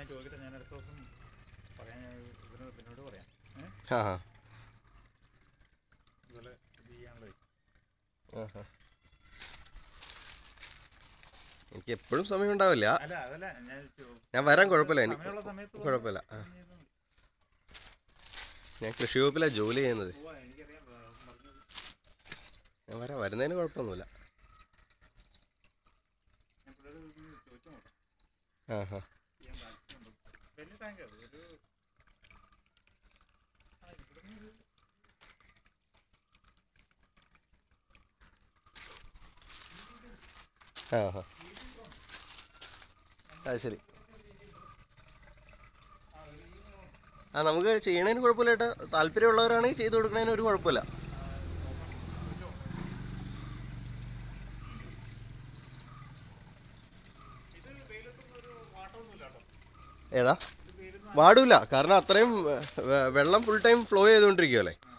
ഞാൻ ചോദിക്കട്ടെ ഞാൻ അടുത്ത ദിവസം പറയാൻ ഞാൻ ഇതിന് പിന്നോട് പറയാം. ഏഹ് ആ ആ ഇതുപോലെ ഇത് ചെയ്യാനുള്ളത് എനിക്ക് എപ്പോഴും സമയം ഉണ്ടാവില്ല. അല്ല അതല്ല ഞാൻ ചോ- ഞാൻ വരാൻ കുഴപ്പമില്ല എനിക്ക് സമയമുള്ള സമയത്ത് വന്ന് കുഴപ്പമില്ല. ആ. ഞാൻ കൃഷി വകുപ്പിലാണ് ജോലി ചെയ്യുന്നത്. എനിക്കറിയാം ആ. ഞാൻ വരാൻ വരുന്നതിന് കുഴപ്പമൊന്നുമില്ല. ഞാൻ പിള്ളേരോട് ചോദിച്ചു നോക്കാം. ആ ഹാ. ടാങ്ക് അത് ഒരു ആ ഇവിടുന്ന് ഒരു ആ ഹാ അത് ശരി. ആ നമുക്ക് ചെയ്യണതിന് കുഴപ്പമില്ല ഏട്ടാ. താല്പര്യമുള്ളവരാണെങ്കിൽ ചെയ്തു കൊടുക്കുന്നതിന് ഒരു കുഴപ്പമില്ല. ഏതാ? വാടൂല. കാരണം അത്രയും വെള്ളം ഫുൾ ടൈം ഫ്ലോ ചെയ്തുകൊണ്ടിരിക്കുമല്ലേ ആ